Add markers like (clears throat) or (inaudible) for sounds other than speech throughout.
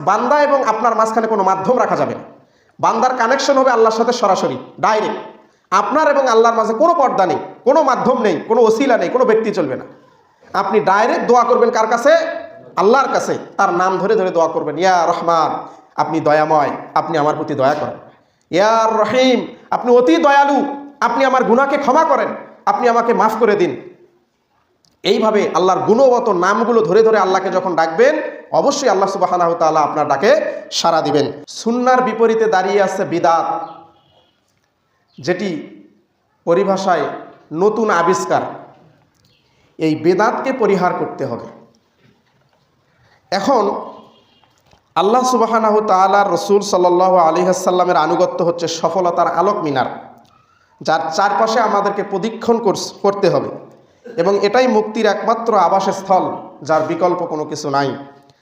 বান্দা এবং আপনার মাঝখানে কোনো মাধ্যম রাখা যাবে না। বান্দার কানেকশন হবে আল্লাহর সাথে সরাসরি ডাইরেক্ট আপনার এবং আল্লাহর মাঝে কোনো পর্দা নেই, কোনো মাধ্যম নেই, কোনো ওসিলা নেই, কোনো ব্যক্তি চলবে না। আপনি ডাইরেক্ট দোয়া করবেন কার কাছে? আল্লাহর কাছে। তার নাম ধরে ধরে দোয়া করবেন, ইয়া রহমান, আপনি দয়াময়, আপনি আমার প্রতি দয়া করেন। ইয়ার রহিম, আপনি অতি দয়ালু, আপনি আমার গুণাকে ক্ষমা করেন, আপনি আমাকে মাফ করে দিন। এইভাবে আল্লাহর গুণগত নামগুলো ধরে ধরে আল্লাহকে যখন ডাকবেন, অবশ্যই আল্লাহ সুবাহ আপনার ডাকে সাড়া দিবেন। সুন্নার বিপরীতে দাঁড়িয়ে আছে বিদাত, যেটি পরিভাষায় নতুন আবিষ্কার। এই বেদাতকে পরিহার করতে হবে। এখন আল্লাহ সুবাহানাহ তালার রসুল সাল্লাহ আলী হাসাল্লামের আনুগত্য হচ্ছে সফলতার আলোক মিনার, যার চারপাশে আমাদেরকে প্রদীক্ষণ করতে হবে। এবং এটাই মুক্তির একমাত্র আবাসস্থল যার বিকল্প কোনো কিছু নাই।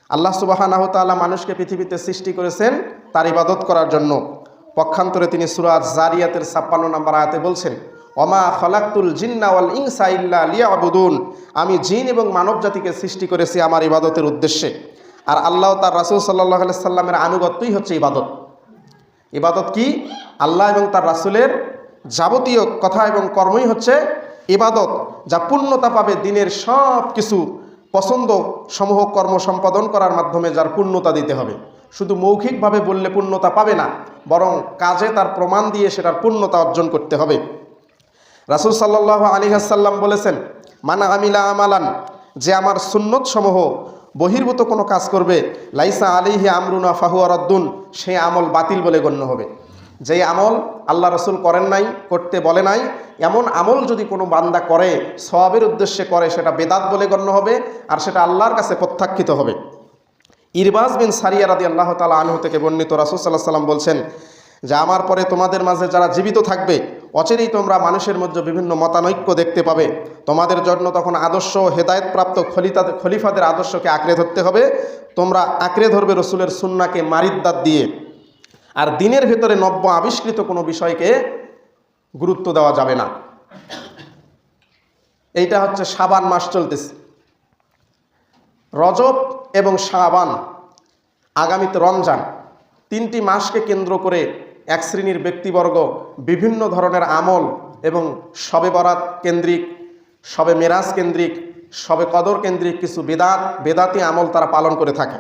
আল্লাহ সুবাহানাহ তাআলা মানুষকে পৃথিবীতে সৃষ্টি করেছেন তার ইবাদত করার জন্য। পক্ষান্তরে তিনি সুরাজ জারিয়াতের ছাপ্পান্ন নম্বর আয়াতে বলছেন অমা খলাক্তুল জিন্না ওয়াল ইনসা লিয়া লিয়াবুদুন। আমি জিন এবং মানব জাতিকে সৃষ্টি করেছি আমার ইবাদতের উদ্দেশ্যে। আর আল্লাহ তার রাসূল সাল্লাহ সাল্লামের আনুগত্যই হচ্ছে ইবাদত। ইবাদত কি? আল্লাহ এবং তার রাসূলের যাবতীয় কথা এবং কর্মই হচ্ছে ইবাদত, যা পূর্ণতা পাবে দিনের সব কিছু পছন্দ সমূহ কর্ম সম্পাদন করার মাধ্যমে যার পূর্ণতা দিতে হবে। শুধু মৌখিকভাবে বললে পূর্ণতা পাবে না, বরং কাজে তার প্রমাণ দিয়ে সেটার পূর্ণতা অর্জন করতে হবে। রাসুল সাল্লাহ আলী হাসাল্লাম বলেছেন, মানা আমিলা আমালান, যে আমার সুন্নত সমূহ বহির্ভূত কোনো কাজ করবে, লাইসা আলিহি আমরুনা ফাহুয়া রদ্দুন সেই আমল বাতিল বলে গণ্য হবে। যে আমল আল্লাহ রসুল করেন নাই, করতে বলে নাই, এমন আমল যদি কোনো বান্দা করে সবের উদ্দেশ্যে করে, সেটা বেদাত বলে গণ্য হবে আর সেটা আল্লাহর কাছে প্রত্যাখ্যিত হবে। ইরবাজ বিন সারিয়া রাদি আল্লাহ তালা আনহু থেকে বর্ণিত রাসুল সাল্লাহ সাল্লাম বলছেন যে, আমার পরে তোমাদের মাঝে যারা জীবিত থাকবে, অচেরেই তোমরা মানুষের মধ্যে বিভিন্ন মতানৈক্য দেখতে পাবে। তোমাদের জন্য তখন আদর্শ হেদায়তপ্রাপ্ত খলিতা, খলিফাদের আদর্শকে আঁকড়ে ধরতে হবে। তোমরা আঁকড়ে ধরবে রসুলের সুন্নাকে মারিদ্দাত দিয়ে। আর দিনের ভেতরে নব্য আবিষ্কৃত কোনো বিষয়কে গুরুত্ব দেওয়া যাবে না। এইটা হচ্ছে সাবান মাস চলতেছে। রজব এবং সাবান আগামীতে রমজান তিনটি মাসকে কেন্দ্র করে এক শ্রেণির ব্যক্তিবর্গ বিভিন্ন ধরনের আমল এবং শবে বরাত কেন্দ্রিক শবে মেরাজ কেন্দ্রিক শবে কদর কেন্দ্রিক কিছু বেদাত, বেদাতি আমল তারা পালন করে থাকে।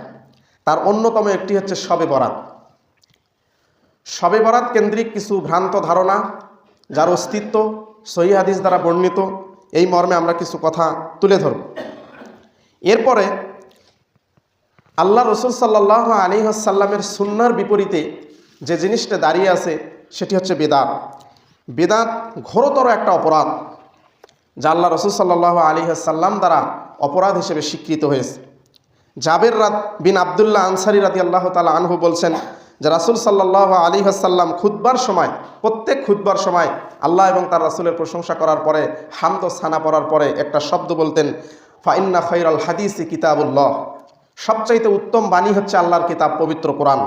তার অন্যতম একটি হচ্ছে শবে বরাত। শবে বরাত কেন্দ্রিক কিছু ভ্রান্ত ধারণা যার অস্তিত্ব সহি হাদিস দ্বারা বর্ণিত, এই মর্মে আমরা কিছু কথা তুলে ধরব। এরপরে আল্লাহ রসুল সাল্লাহ আলী আসাল্লামের সুন্নার বিপরীতে যে জিনিসটা দাঁড়িয়ে আছে, সেটি হচ্ছে বেদাত। বেদাত ঘোরতর একটা অপরাধ, যা আল্লাহ রসুল সাল্লাহ আলী আসাল্লাম দ্বারা অপরাধ হিসেবে স্বীকৃত হয়েছে। জাবের রাত বিন আবদুল্লাহ আনসারি রাতি আল্লাহ তালা আনহু বলছেন যে রাসুল সাল্লাহ আলী হাসাল্লাম খুদ্বার সময়, প্রত্যেক খুদ্বার সময় আল্লাহ এবং তার রাসুলের প্রশংসা করার পরে, হামদ সানা পড়ার পরে একটা শব্দ বলতেন ফাইন্না খৈরাল হাদিসি কিতাবুল্লাহ। সবচাইতে উত্তম বাণী হচ্ছে আল্লাহর কিতাব, পবিত্র কোরআন।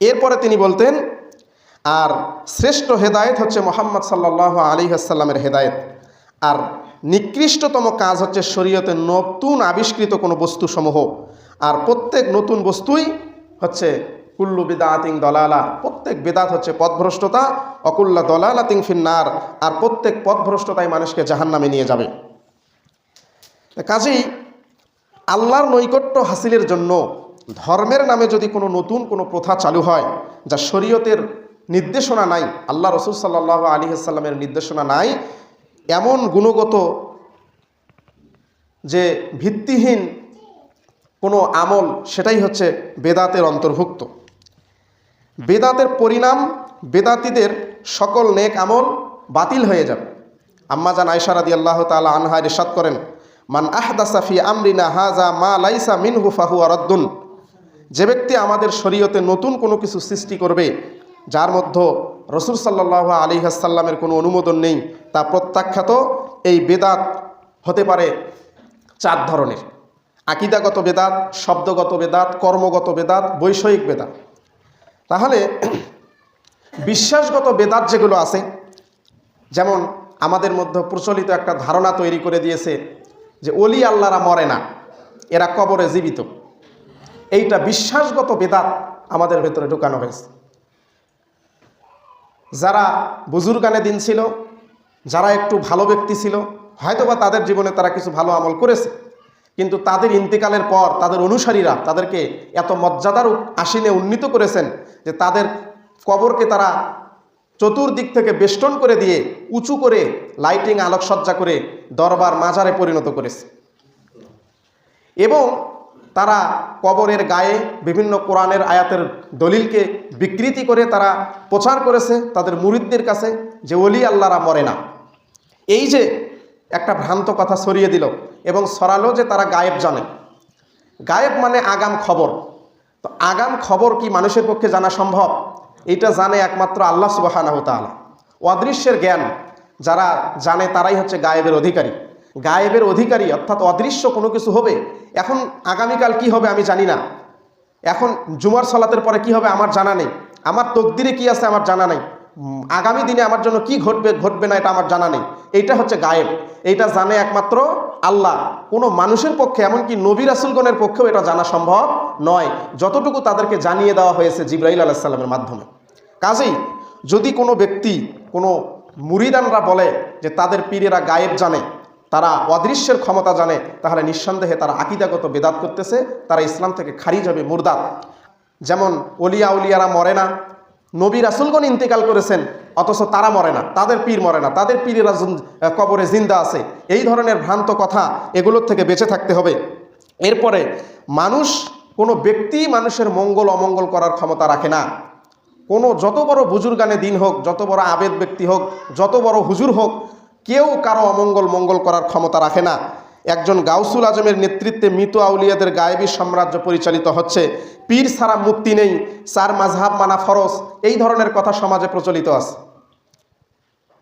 এরপরে তিনি বলতেন, আর শ্রেষ্ঠ হেদায়েত হচ্ছে মোহাম্মদ সাল্লাহ আলী হাসাল্লামের হেদায়েত। আর নিকৃষ্টতম কাজ হচ্ছে শরীয়তে নতুন আবিষ্কৃত কোনো বস্তুসমূহ। আর প্রত্যেক নতুন বস্তুই হচ্ছে কুল্লু বিদাতিং দলালা। প্রত্যেক বেদাত হচ্ছে পথভ্রষ্টতা, অকুল্লা দলালা তিং ফিন্নার। আর প্রত্যেক পথভ্রষ্টতাই মানুষকে জাহান্নামে নিয়ে যাবে। কাজেই আল্লাহর নৈকট্য হাসিলের জন্য ধর্মের নামে যদি কোনো নতুন কোনো প্রথা চালু হয়, যা শরীয়তের নির্দেশনা নাই, আল্লাহ রসুল সাল্লাহ আলী আসাল্লামের নির্দেশনা নাই, এমন গুণগত যে ভিত্তিহীন কোনো আমল, সেটাই হচ্ছে বেদাতের অন্তর্ভুক্ত। বেদাতের পরিণাম, বেদাতিদের সকল নেক আমল বাতিল হয়ে যাবে। আম্মা জান আয়সারাদি আল্লাহ তালা আনহা রেশাদ করেন, মান আহদা সাফি আমরিনা হাজা মা লাইসা মিনহু ফাহু আরদ্দুন যে ব্যক্তি আমাদের শরীয়তে নতুন কোনো কিছু সৃষ্টি করবে, যার মধ্যে রসুল সাল্লাহ আলী হাসাল্লামের কোনো অনুমোদন নেই, তা প্রত্যাখ্যাত এই বেদাত হতে পারে চার ধরনের। আকিদাগত বেদাত, শব্দগত বেদাত, কর্মগত বেদাত, বৈষয়িক বেদাত। তাহলে বিশ্বাসগত বেদাত যেগুলো আছে, যেমন আমাদের মধ্যে প্রচলিত একটা ধারণা তৈরি করে দিয়েছে যে অলি আল্লাহরা মরে না, এরা কবরে জীবিত। এইটা বিশ্বাসগত বেদাত আমাদের ভেতরে ঢুকানো হয়েছে। যারা বুজুর্গানে দিন ছিল, যারা একটু ভালো ব্যক্তি ছিল, হয়তোবা তাদের জীবনে তারা কিছু ভালো আমল করেছে, কিন্তু তাদের ইন্তেকালের পর, তাদের অনুসারীরা তাদেরকে এত মর্যাদার আসিনে উন্নীত করেছেন যে তাদের কবরকে তারা চতুর্দিক থেকে বেষ্টন করে দিয়ে উঁচু করে লাইটিং আলোকসজ্জা করে দরবার মাজারে পরিণত করেছে। এবং তারা কবরের গায়ে বিভিন্ন কোরআনের আয়াতের দলিলকে বিকৃতি করে তারা প্রচার করেছে তাদের মুরিদদের কাছে যে অলি আল্লাহরা মরে না। এই যে একটা ভ্রান্ত কথা ছড়িয়ে দিল এবং সরালো যে তারা গায়েব জানে। গায়েব মানে আগাম খবর। তো আগাম খবর কি মানুষের পক্ষে জানা সম্ভব? এটা জানে একমাত্র আল্লাহ সুবাহানাহ তাআলা। অদৃশ্যের জ্ঞান যারা জানে তারাই হচ্ছে গায়েবের অধিকারী। গায়েবের অধিকারী অর্থাৎ অদৃশ্য কোনো কিছু হবে? এখন আগামীকাল কি হবে আমি জানি না। এখন জুমার সলাতের পরে কি হবে আমার জানা নেই। আমার তকদিরে কি আছে আমার জানা নেই। আগামী দিনে আমার জন্য কি ঘটবে ঘটবে না এটা আমার জানা নেই। এইটা হচ্ছে গায়েব। এইটা জানে একমাত্র আল্লাহ। কোনো মানুষের পক্ষে, এমনকি নবী রাসুলগণের পক্ষেও এটা জানা সম্ভব নয়। যতটুকু তাদেরকে জানিয়ে দেওয়া হয়েছে জিব্রাইল আলাহিসাল্লামের মাধ্যমে। কাজেই যদি কোনো ব্যক্তি, কোনো মুরিদানরা বলে যে তাদের পীরেরা গায়েব জানে, তারা অদৃশ্যের ক্ষমতা জানে, তাহলে নিঃসন্দেহে তারা আকিদাগত বেদাত করতেছে, তারা ইসলাম থেকে খারিজ হবে মুরদাত যেমন অলিয়া উলিয়ারা মরে না নবী রাসুলগণ ইন্তেকাল করেছেন, অথচ তারা মরে না, তাদের পীর মরে না, তাদের পীরেরা কবরে জিন্দা আছে। এই ধরনের ভ্রান্ত কথা এগুলোর থেকে বেঁচে থাকতে হবে। এরপরে, মানুষ কোনো ব্যক্তি মানুষের মঙ্গল অমঙ্গল করার ক্ষমতা রাখে না। কোনো যত বড় বুজুর্গানে দিন হোক, যত বড় আবেদ ব্যক্তি হোক, যত বড় হুজুর হোক, কেউ কারও অমঙ্গল মঙ্গল করার ক্ষমতা রাখে না। একজন গাউসুল আজমের নেতৃত্বে মৃত আউলিয়াদের গায়েবী সাম্রাজ্য পরিচালিত হচ্ছে। পীর সারা মুক্তি নেই, চার মাঝহাব মানা ফরজ, এই ধরনের কথা সমাজে প্রচলিত আছে।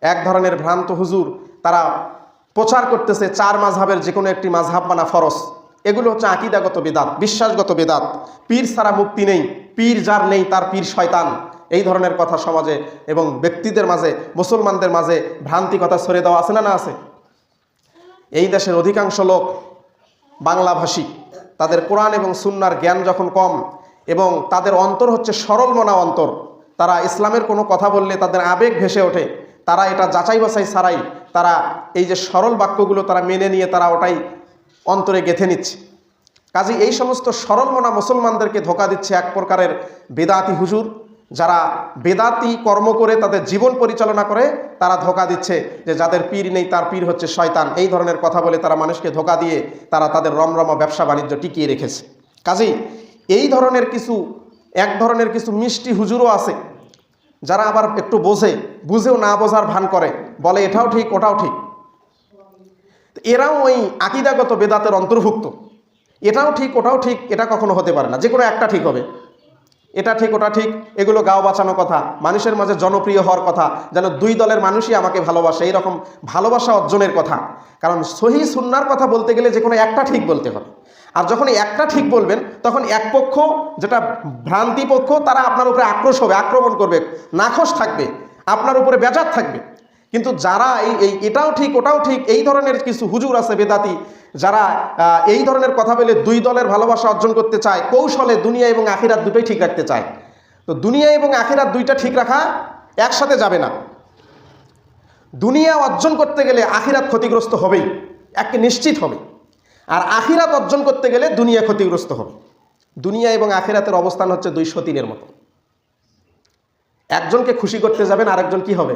এক ধরনের ভ্রান্ত হুজুর, তারা প্রচার করতেছে চার মাঝহাবের যে কোনো একটি মাঝহাব মানা ফরজ। এগুলো হচ্ছে আকিদাগত বেদাত, বিশ্বাসগত বেদাত। পীর সারা মুক্তি নেই, পীর যার নেই তার পীর শয়তান। এই ধরনের কথা সমাজে এবং ব্যক্তিদের মাঝে, মুসলমানদের মাঝে ভ্রান্তি কথা ছড়িয়ে দেওয়া আছে না না আছে? এই দেশের অধিকাংশ লোক বাংলাভাষী। তাদের কোরআন এবং সুন্নার জ্ঞান যখন কম এবং তাদের অন্তর হচ্ছে সরল মনা অন্তর, তারা ইসলামের কোনো কথা বললে তাদের আবেগ ভেসে ওঠে। তারা এটা যাচাই বাছাই ছাড়াই তারা এই যে সরল বাক্যগুলো তারা মেনে নিয়ে তারা ওটাই অন্তরে গেঁথে নিচ্ছে। কাজে এই সমস্ত সরল মনা মুসলমানদেরকে ধোকা দিচ্ছে এক প্রকারের বেদাতি হুজুর। যারা বেদাতি কর্ম করে, তাদের জীবন পরিচালনা করে, তারা ধোকা দিচ্ছে যে যাদের পীর নেই, তার পীর হচ্ছে শয়তান। এই ধরনের কথা বলে তারা মানুষকে ধোকা দিয়ে তারা তাদের রমরমা ব্যবসা বাণিজ্য টিকিয়ে রেখেছে। কাজেই এই ধরনের কিছু, এক ধরনের কিছু মিষ্টি হুজুরও আছে, যারা আবার একটু বোঝে, বুঝেও না বোঝার ভান করে, বলে এটাও ঠিক, ওটাও ঠিক। এরাও ওই আকিদাগত বেদাতের অন্তর্ভুক্ত। এটাও ঠিক, ওটাও ঠিক, এটা কখনো হতে পারে না, যে কোনো একটা ঠিক হবে। এটা ঠিক, ওটা ঠিক, এগুলো গাও বাঁচানো কথা, মানুষের মাঝে জনপ্রিয় হওয়ার কথা, যেন দুই দলের মানুষই আমাকে ভালোবাসে, এইরকম ভালোবাসা অর্জনের কথা। কারণ সহি সুন্নার কথা বলতে গেলে যে কোনো একটা ঠিক বলতে হবে। আর যখন একটা ঠিক বলবেন, তখন এক পক্ষ, যেটা ভ্রান্তি পক্ষ, তারা আপনার উপরে আক্রোশ হবে, আক্রমণ করবে, নাখোশ থাকবে, আপনার উপরে বেজার থাকবে। কিন্তু যারা এই, এটাও ঠিক, ওটাও ঠিক, এই ধরনের কিছু হুজুর আছে, বেদাতি যারা এই ধরনের কথা বলে দুই দলের ভালোবাসা অর্জন করতে চায়, কৌশলে দুনিয়া এবং আখিরাত দুটোই ঠিক রাখতে চায়। তো দুনিয়া এবং আখিরাত দুইটা ঠিক রাখা একসাথে যাবে না। দুনিয়া অর্জন করতে গেলে আখিরাত ক্ষতিগ্রস্ত হবেই একে নিশ্চিত হবে। আর আখিরাত অর্জন করতে গেলে দুনিয়া ক্ষতিগ্রস্ত হবে। দুনিয়া এবং আখিরাতের অবস্থান হচ্ছে দুই সতীনের মতো। একজনকে খুশি করতে যাবেন, আরেকজন কি হবে?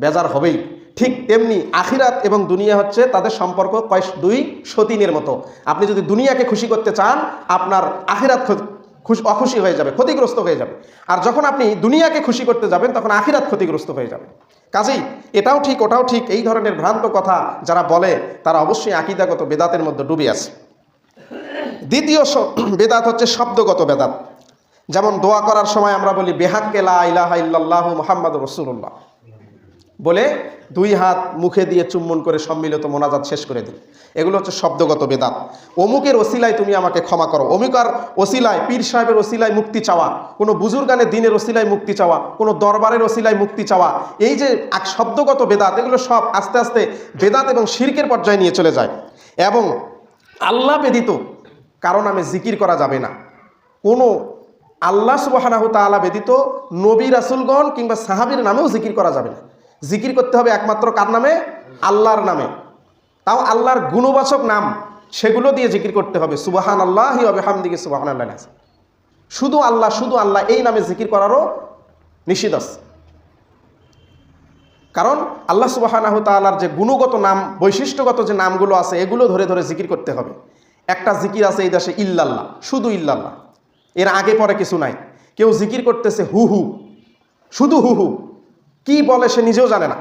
বেজার হবেই। ঠিক তেমনি আখিরাত এবং দুনিয়া হচ্ছে তাদের সম্পর্ক কয় দুই সতীনের মতো। আপনি যদি দুনিয়াকে খুশি করতে চান, আপনার আখিরাত খুশি অখুশি হয়ে যাবে, ক্ষতিগ্রস্ত হয়ে যাবে। আর যখন আপনি দুনিয়াকে খুশি করতে যাবেন, তখন আখিরাত ক্ষতিগ্রস্ত হয়ে যাবে। কাজেই এটাও ঠিক, ওটাও ঠিক, এই ধরনের ভ্রান্ত কথা যারা বলে, তারা অবশ্যই আকিদাগত বেদাতের মধ্যে ডুবে আছে। দ্বিতীয় (clears throat) বেদাত হচ্ছে শব্দগত বেদাত। যেমন দোয়া করার সময় আমরা বলি বেহাক্কেলা ইলাহা ইল্লাল্লাহু মোহাম্মদ রসুল্লাহ বলে দুই হাত মুখে দিয়ে চুম্বন করে সম্মিলিত মোনাজাত শেষ করে দিই এগুলো হচ্ছে শব্দগত বেদাত। অমুকের ওসিলায় তুমি আমাকে ক্ষমা করো। অমুকার ওসিলায়, পীর সাহেবের ওসিলায় মুক্তি চাওয়া, কোনো বুজুর্গানের দিনের ওসিলায় মুক্তি চাওয়া, কোনো দরবারের ওসিলায় মুক্তি চাওয়া, এই যে এক শব্দগত বেদাত, এগুলো সব আস্তে আস্তে বেদাত এবং শিরকের পর্যায়ে নিয়ে চলে যায়। এবং আল্লাহ বেদিত কারণ আমি জিকির করা যাবে না। কোনো আল্লাহ সুবাহানাহ তাআলা ব্যতীত নবী রাসুলগণ কিংবা সাহাবীর নামেও জিকির করা যাবে না। জিকির করতে হবে একমাত্র কার নামে? আল্লাহর নামে। তাও আল্লাহর গুণবাচক নাম, সেগুলো দিয়ে জিকির করতে হবে। সুবাহান আল্লাহ হামদিকে সুবাহান আল্লাহ আছে। শুধু আল্লাহ শুধু আল্লাহ, এই নামে জিকির করারও নিষিদ্ধ আছে। কারণ আল্লাহ সুবাহানাহ তাআলার যে গুণগত নাম, বৈশিষ্ট্যগত যে নামগুলো আছে, এগুলো ধরে ধরে জিকির করতে হবে। একটা জিকির আছে এই দেশে ইল্লাল্লাহ, শুধু ইল্লাল্লাহ। এর আগে পরে কিছু নাই। কেউ জিকির করতেছে হু হু, শুধু হু হু। কি বলে সে নিজেও জানে না।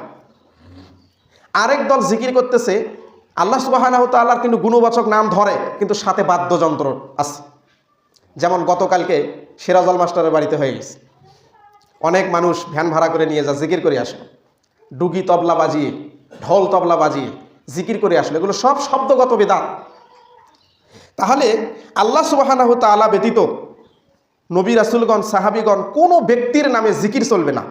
আরেক দল জিকির করতেছে, আল্লাহ সুবাহানাহ তাল্লাহর কিন্তু গুণবাচক নাম ধরে, কিন্তু সাথে বাদ্যযন্ত্র আছে। যেমন গতকালকে সিরাজল মাস্টারের বাড়িতে হয়ে গেছে। অনেক মানুষ ভ্যান ভাড়া করে নিয়ে যা জিকির করে আসলো। ডুগি তবলা বাজিয়ে, ঢোল তবলা বাজিয়ে জিকির করে আসলো। এগুলো সব শব্দগত বেদাত। তাহলে আল্লাহ সুবাহানাহ তালা ব্যতীত নবী রাসুলগণ, সাহাবিগণ কোনো ব্যক্তির নামে জিকির চলবে না।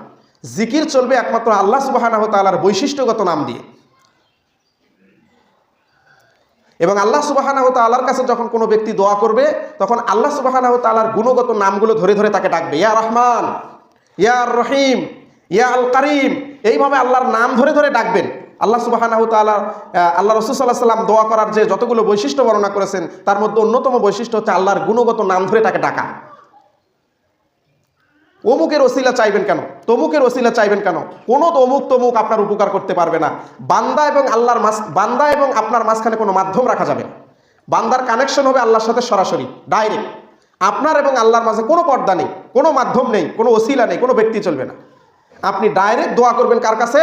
জিকির চলবে একমাত্র আল্লাহ সুবাহানাহ তালার বৈশিষ্ট্যগত নাম দিয়ে। এবং আল্লাহ সুবাহানাহ তালার কাছে যখন কোনো ব্যক্তি দোয়া করবে, তখন আল্লাহ সুবাহানাহ তালার গুণগত নামগুলো ধরে ধরে তাকে ডাকবে, ইয়া রহমান, ইয়া রহিম, ইয়া আল করিম। এইভাবে আল্লাহর নাম ধরে ধরে ডাকবেন। আল্লাহ সুবাহানাহ তালা আল্লাহ রসুল সাল্লাহ সাল্লাম দোয়া করার যে যতগুলো বৈশিষ্ট্য বর্ণনা করেছেন, তার মধ্যে অন্যতম বৈশিষ্ট্য হচ্ছে আল্লাহর গুণগত নাম ধরে তাকে ডাকা। অমুকের ওসিলা চাইবেন কেন? তমুকের ওসিলা চাইবেন কেন? কোনো তমুক তমুক আপনার উপকার করতে পারবে না। বান্দা এবং আল্লাহর মাস বান্দা এবং আপনার মাঝখানে কোনো মাধ্যম রাখা যাবে না। বান্দার কানেকশন হবে আল্লাহর সাথে সরাসরি ডাইরেক্ট আপনার এবং আল্লাহর মাঝে কোনো পর্দা নেই, কোনো মাধ্যম নেই, কোনো ওসিলা নেই, কোনো ব্যক্তি চলবে না। আপনি ডাইরেক্ট দোয়া করবেন কার কাছে?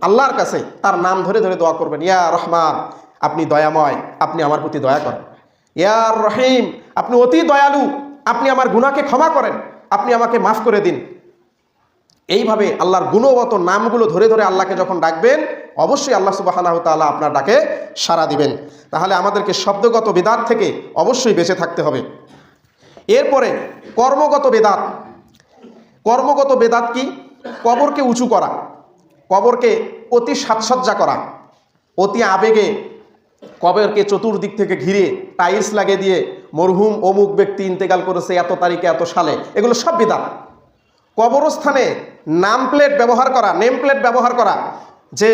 আল্লাহর কাছে। তার নাম ধরে ধরে দোয়া করবেন, ইয়া রহমান, আপনি দয়াময়, আপনি আমার প্রতি দয়া করেন। ইয়ার রহিম, আপনি অতি দয়ালু, আপনি আমার গুণাকে ক্ষমা করেন। আপনি আমাকে মাফ করে দিন। এইভাবে আল্লাহর গুণগত নামগুলো ধরে ধরে আল্লাহকে যখন ডাকবেন, অবশ্যই আল্লাহ সুবাহানাহ তাআলা আপনার ডাকে সাড়া দিবেন। তাহলে আমাদেরকে শব্দগত বেদাত থেকে অবশ্যই বেঁচে থাকতে হবে। এরপরে কর্মগত বেদাত। কর্মগত বেদাত কি? কবরকে উঁচু করা। কবরকে অতি সাজসজ্জা করা। অতি আবেগে কবরকে চতুর্দিক থেকে ঘিরে টাইলস লাগিয়ে দিয়ে মরহুম অমুক ব্যক্তি ইন্তেকাল করেছে এত তারিখে, এত সালে। এগুলো সব বিধান কবরস্থানে নাম প্লেট ব্যবহার করা নেম প্লেট ব্যবহার করা, যে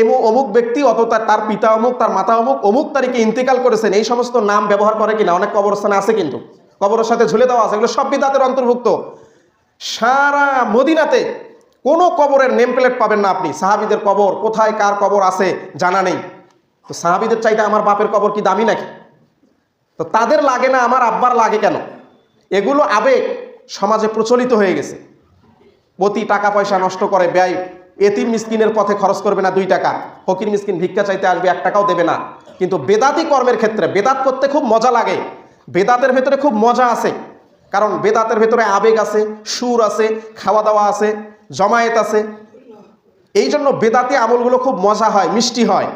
এমু অমুক ব্যক্তি, অত তার পিতা অমুক, তার মাতা অমুক অমুক তারিখে ইন্তেকাল করেছেন, এই সমস্ত নাম ব্যবহার করে কিনা? অনেক কবরস্থানে আছে কিন্তু। কবরের সাথে ঝুলে দেওয়া আছে, এগুলো সব বিদাতের অন্তর্ভুক্ত। সারা মদিনাতে কোনো কবরের নেম প্লেট পাবেন না আপনি। সাহাবিদের কবর কোথায়, কার কবর আছে, জানা নেই। তো সাহাবিদের চাইতে আমার বাপের কবর কি দামি নাকি? তো তাদের লাগে না, আমার আব্বার লাগে কেন? এগুলো আবেগ সমাজে প্রচলিত হয়ে গেছে। প্রতি টাকা পয়সা নষ্ট করে ব্যয়, এতিম মিসকিনের পথে খরচ করবে না দুই টাকা, ফকির মিসকিন ভিক্ষা চাইতে আসবে এক টাকাও দেবে না। কিন্তু বেদাতি কর্মের ক্ষেত্রে বেদাত করতে খুব মজা লাগে। বেদাতের ভেতরে খুব মজা আছে। কারণ বেদাতের ভেতরে আবেগ আছে, সুর আছে খাওয়া দাওয়া আছে, জমায়েত আছে। এই জন্য বেদাতি আমলগুলো খুব মজা হয়, মিষ্টি হয়।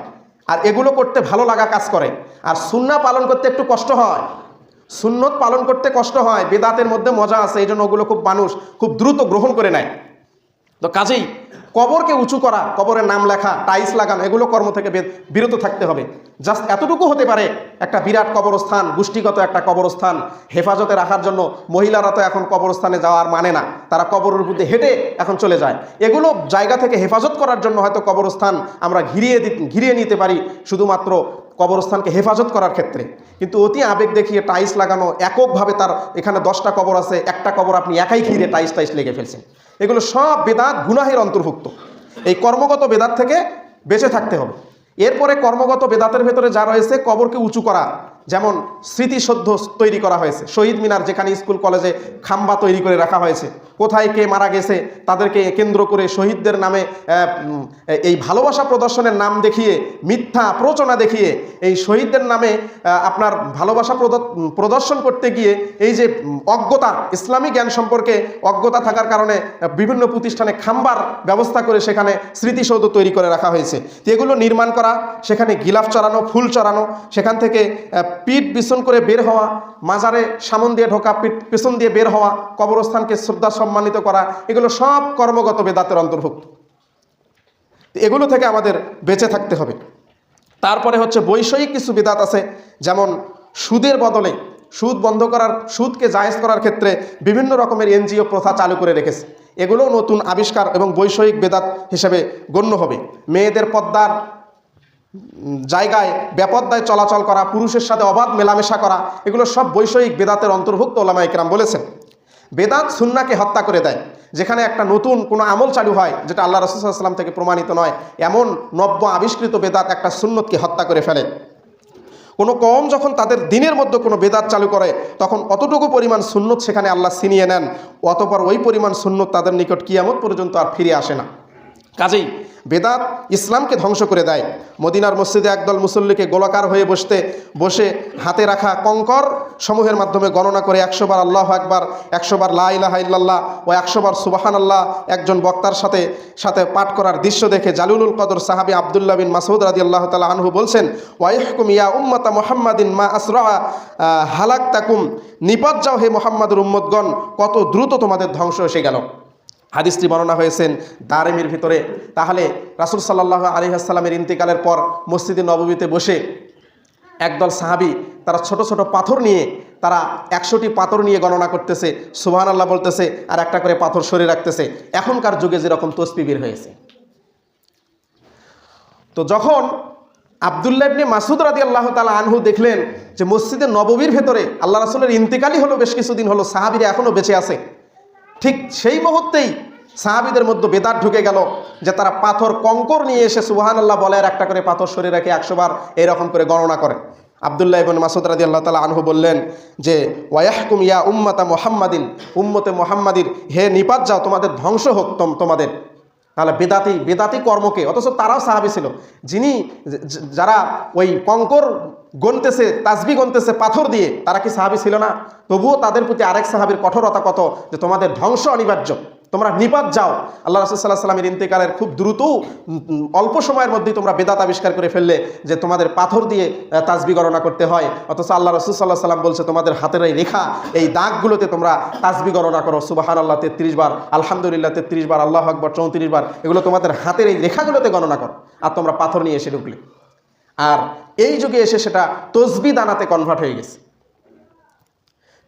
আর এগুলো করতে ভালো লাগা কাজ করে। আর সুন্না পালন করতে একটু কষ্ট হয়। সুন্নত পালন করতে কষ্ট হয়, বেদাতের মধ্যে মজা আছে এই জন্য ওগুলো খুব মানুষ খুব দ্রুত গ্রহণ করে নেয়। তো কাজেই কবরকে উঁচু করা, কবরের নাম লেখা, টাইলস লাগানো, এগুলো কর্ম থেকে বিরত থাকতে হবে। জাস্ট এতটুকু হতে পারে একটা বিরাট কবরস্থান, গোষ্ঠীগত একটা কবরস্থান হেফাজতে রাখার জন্য মহিলারা তো এখন কবরস্থানে যাওয়ার মানে না। তারা কবরের মধ্যে হেঁটে এখন চলে যায়। এগুলো জায়গা থেকে হেফাজত করার জন্য হয়তো কবরস্থান আমরা ঘিরিয়ে ঘিরিয়ে নিতে পারি। শুধুমাত্র কবরস্থানকে হেফাজত করার ক্ষেত্রে। কিন্তু অতি আবেগ দেখিয়ে টাইস লাগানো এককভাবে তার এখানে দশটা কবর আছে, একটা কবর আপনি একাই ঘিরে টাইলস টাইস লেগে ফেলছেন। এগুলো সব বেদাত গুনাহের অন্তর্ভুক্ত। এই কর্মগত বেদাত থেকে বেঁচে থাকতে হবে। এরপরে কর্মগত বেদাতের ভেতরে যা রয়েছে কবরকে উঁচু করা যেমন স্মৃতিসদ্ধ তৈরি করা হয়েছে। শহীদ মিনার যেখানে স্কুল, কলেজে খাম্বা তৈরি করে রাখা হয়েছে। কোথায় কে মারা গেছে তাদেরকে কেন্দ্র করে শহীদদের নামে এই ভালোবাসা প্রদর্শনের নাম দেখিয়ে, মিথ্যা প্রচনা দেখিয়ে, এই শহীদদের নামে আপনার ভালোবাসা প্রদ- প্রদর্শন করতে গিয়ে, এই যে অজ্ঞতা, ইসলামী জ্ঞান সম্পর্কে অজ্ঞতা থাকার কারণে বিভিন্ন প্রতিষ্ঠানে খাম্বার ব্যবস্থা করে সেখানে স্মৃতিসৌধ তৈরি করে রাখা হয়েছে। এগুলো নির্মাণ করা, সেখানে গিলাফ চড়ানো, ফুল চড়ানো, সেখান থেকে পিঠ পিছন করে বের হওয়া, মাজারে সামন দিয়ে ঢোকা, পিঠ পিছন দিয়ে বের হওয়া, কবরস্থানকে শ্রদ্ধা সম্মানিত করা, এগুলো সব কর্মগত বেদাতের অন্তর্ভুক্ত। এগুলো থেকে আমাদের বেঁচে থাকতে হবে। তারপরে হচ্ছে বৈষয়িক কিছু বিদাত আছে, যেমন সুদের বদলে সুদ বন্ধ করার, সুদকে জায়েজ করার ক্ষেত্রে বিভিন্ন রকমের এনজিও প্রথা চালু করে রেখেছে। এগুলোও নতুন আবিষ্কার এবং বৈষয়িক বেদাত হিসেবে গণ্য হবে। মেয়েদের পদ্মার জায়গায় বেপদ্দায় চলাচল করা, পুরুষের সাথে অবাধ মেলামেশা করা, এগুলো সব বৈষয়িক বেদাতের অন্তর্ভুক্ত ওলামা ইকরাম বলেছেন। বেদাত সুন্নাকে হত্যা করে দেয়। যেখানে একটা নতুন কোনো আমল চালু হয়, যেটা আল্লাহ রসুলাম থেকে প্রমাণিত নয়, এমন নব্য আবিষ্কৃত বেদাত একটা সুন্নতকে হত্যা করে ফেলে। কোনো কম যখন তাদের দিনের মধ্যে কোনো বেদাত চালু করে, তখন অতটুকু পরিমাণ সুন্নত সেখানে আল্লাহ ছিনিয়ে নেন, অতপর ওই পরিমাণ সুন্নত তাদের নিকট কিয়ামত পর্যন্ত আর ফিরে আসে না। কাজেই বেদাত ইসলামকে ধ্বংস করে দেয়। মদিনার মসজিদে একদল মুসল্লিকে গোলাকার হয়ে বসতে, বসে হাতে রাখা কঙ্কর সমূহের মাধ্যমে গণনা করে একশোবার আল্লাহ একবার একশোবার লা ইলাহা ইল্লাল্লাহ ও একশোবার সুবাহান আল্লাহ একজন বক্তার সাথে সাথে পাঠ করার দৃশ্য দেখে জালুলুল কদর সাহাবি আবদুল্লাহ বিন মাসুদ রাজি আল্লাহ তালা আনহু বলছেন, ওয়াইহকুম ইয়া উম্মতা মোহাম্মদিন মা আসরা হালাক তাকুম নিপদ যাও হে মোহাম্মদুর উম্মদগণ কত দ্রুত তোমাদের ধ্বংস এসে গেল। হাদিসটি বর্ণনা হয়েছেন দারেমির ভিতরে। তাহলে রাসুল সাল্লাহ আলী আসসালামের ইন্তেকালের পর মসজিদে নবমীতে বসে একদল সাহাবি তারা ছোট ছোট পাথর নিয়ে তারা একশোটি পাথর নিয়ে গণনা করতেছে সুবহান আল্লাহ বলতেছে, আর একটা করে পাথর সরে রাখতেছে। এখনকার যুগে যেরকম তসবি বের হয়েছে। তো যখন আবদুল্লাহ ইবনে মাসুদ রাদি আল্লাহ তালা আনহু দেখলেন যে মসজিদে নববীর ভেতরে আল্লাহ রাসুলের ইন্তেকালই হলো, বেশ কিছুদিন হলো, সাহাবিরা এখনও বেঁচে আছে। ঠিক সেই মুহূর্তেই সাহাবিদের মধ্যে বেদার ঢুকে গেল যে তারা পাথর কঙ্কর নিয়ে এসে সুবাহান আল্লাহ বলে আর একটা করে পাথর সরে রেখে একশোবার এরকম করে গণনা করে। আবদুল্লাহ ইবন মাসুদ রাজি আল্লাহ তালা আনহু বললেন যে ওয়াহকুম ইয়া উম্মতা মোহাম্মাদিন, উম্মতে মোহাম্মাদির, হে নিপাত যাও, তোমাদের ধ্বংস হোক তোমাদের। তাহলে বেদাতি বেদাতি কর্মকে অথচ তারাও সাহাবি ছিল। যিনি যারা ওই কঙ্কর গনতেছে তাসবি গনতেছে পাথর দিয়ে, তারা কি সাহাবি ছিল না? তবুও তাদের প্রতি আরেক সাহাবির কঠোরতা কত? যে তোমাদের ধ্বংস অনিবার্য। তোমরা নিপাত যাও। আল্লাহ রসুল সাল্লাহ সাল্লামের ইন্তেকালের খুব দ্রুত অল্প সময়ের মধ্যেই তোমরা বেদাত আবিষ্কার করে ফেললে যে তোমাদের পাথর দিয়ে তাজবি গণনা করতে হয়। অথচ আল্লাহ রসুল সাল্লাহ সাল্লাম বলছে, তোমাদের হাতের এই রেখা, এই দাগগুলোতে তোমরা তাজবি গণনা করো। সুবাহান আল্লাহ তেত্রিশ বার, আলহামদুলিল্লাহ, তেত্রিশ বার, আল্লাহ আকবর, চৌত্রিশ বার, এগুলো তোমাদের হাতের এই রেখাগুলোতে গণনা করো। আর তোমরা পাথর নিয়ে এসে ঢুকলে। আর এই যুগে এসে সেটা তসবি দানাতে কনভার্ট হয়ে গেছে।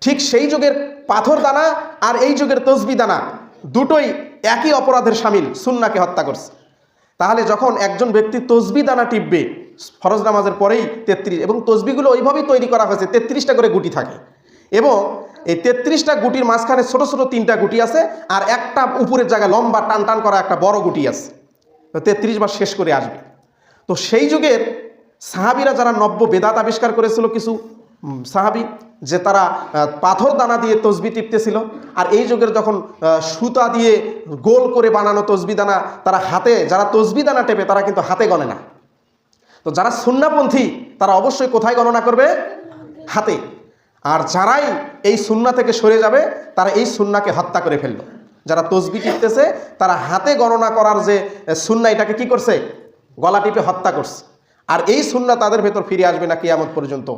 ঠিক সেই যুগের পাথর দানা আর এই যুগের তসবি দানা দুটোই একই অপরাধের সামিল, সুন্নাকে হত্যা করছে। তাহলে যখন একজন ব্যক্তি তসবি দানা টিপবে, ফরজ নামাজের পরেই তেত্রিশ, এবং তসবিগুলো ওইভাবেই তৈরি করা হয়েছে, তেত্রিশটা করে গুটি থাকে। এবং এই তেত্রিশটা গুটির মাঝখানে ছোট ছোট তিনটা গুটি আছে, আর একটা উপরের জায়গায় লম্বা টান টান করা একটা বড় গুটি আছে। তেত্রিশ বার শেষ করে আসবে। তো সেই যুগের সাহাবিরা যারা নব্য বেদাত আবিষ্কার করেছিল কিছু সাহাবি যে তারা পাথর দানা দিয়ে তসবি টিপতেছিল, আর এই যুগের যখন সুতা দিয়ে গোল করে বানানো তসবি দানা তারা হাতে, যারা তসবি দানা টেপে তারা কিন্তু হাতে গণে না। তো যারা সুন্নাপন্থী, তারা অবশ্যই কোথায় গণনা করবে? হাতে। আর যারাই এই সুন্না থেকে সরে যাবে, তারা এই সুন্নাকে হত্যা করে ফেলল যারা তসবি টিপতেছে, তারা হাতে গণনা করার যে সুন্না, এটাকে কি করছে? গলা টিপে হত্যা করছে। আর এই সুন্না তাদের ভেতর ফিরে আসবে না কিয়ামত পর্যন্ত।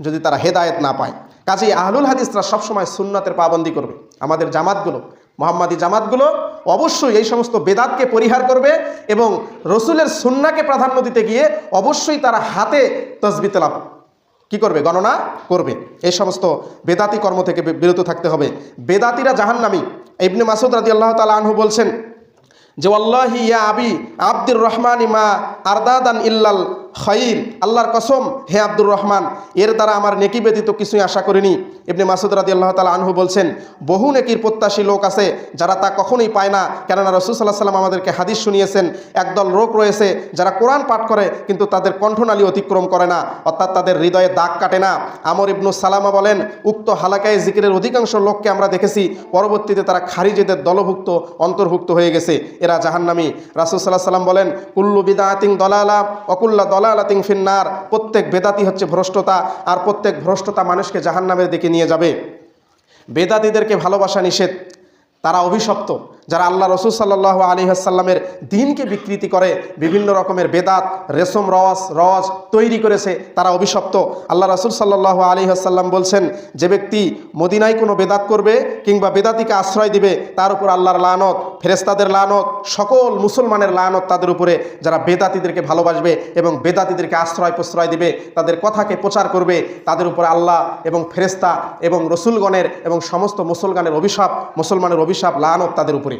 যদি তারা হেদায়েত না পায়। কাজেই আহলুল হাদিসরা সবসময় সুন্নাতের পাবন্দি করবে। আমাদের জামাতগুলো, মোহাম্মদী জামাতগুলো অবশ্যই এই সমস্ত বেদাতকে পরিহার করবে এবং রসুলের সুন্নাকে প্রাধান্য দিতে গিয়ে অবশ্যই তারা হাতে তসবি তেলাপ কি করবে? গণনা করবে। এই সমস্ত বেদাতি কর্ম থেকে বিরত থাকতে হবে। বেদাতিরা জাহান্নামী। ইবনে মাসুদ রাজি আল্লাহ তালা আনহু বলছেন যে আল্লাহ ইয়া আবি আব্দুর রহমান ইমা আরদাদান ইল্লাল খয়ির আল্লাহর কসম, হে আব্দুর রহমান, এর দ্বারা আমার নেকি ব্যতীত কিছুই আশা করিনি। এমনি মাসুদ রাদি আল্লাহ তালা আনহু বলছেন, বহু নেকির প্রত্যাশী লোক আছে, যারা তা কখনোই পায় না। কেননা রসুল সাল্লাহ সাল্লাম আমাদেরকে হাদিস শুনিয়েছেন, একদল লোক রয়েছে, যারা কোরআন পাঠ করে, কিন্তু তাদের কণ্ঠনালী অতিক্রম করে না, অর্থাৎ তাদের হৃদয়ে দাগ কাটে না। আমর ইবনু সালামা বলেন, উক্ত হালাকায় জিকিরের অধিকাংশ লোককে আমরা দেখেছি, পরবর্তীতে তারা খারিজেদের দলভুক্ত, অন্তর্ভুক্ত হয়ে গেছে, এরা জাহান্নামি। রাসুল সাল্লাহ সাল্লাম বলেন, কুল্লু বিদাতিং দলালা অকুল্লা দলালাতিং ফিন্নার। প্রত্যেক বেদাতি হচ্ছে ভ্রষ্টতা, আর প্রত্যেক ভ্রষ্টতা মানুষকে জাহান্নামের দিকে নিয়ে যাবে। বেদাতিদেরকে ভালোবাসা নিষেধ, তারা অভিশপ্ত। যারা আল্লাহ রসুল সাল্লাহ আলী আসাল্লামের দিনকে বিকৃতি করে, বিভিন্ন রকমের বেদাত, রেশম রওয়াজ রওয়াজ তৈরি করেছে, তারা অভিশপ্ত। আল্লাহ রসুল সাল্লাহ আলী আসাল্লাম বলছেন, যে ব্যক্তি মদিনায় কোনো বেদাত করবে কিংবা বেদাতিকে আশ্রয় দিবে, তার উপর আল্লাহর লানত ফেরেস্তাদের লানত, সকল মুসলমানের লানত তাদের উপরে যারা বেদাতিদেরকে ভালোবাসবে এবং বেদাতিদেরকে আশ্রয় প্রশ্রয় দিবে, তাদের কথাকে প্রচার করবে, তাদের উপর আল্লাহ এবং ফেরেস্তা এবং রসুলগণের এবং সমস্ত মুসলমানের অভিশাপ মুসলমানের অভিশাপ, লানত তাদের উপরে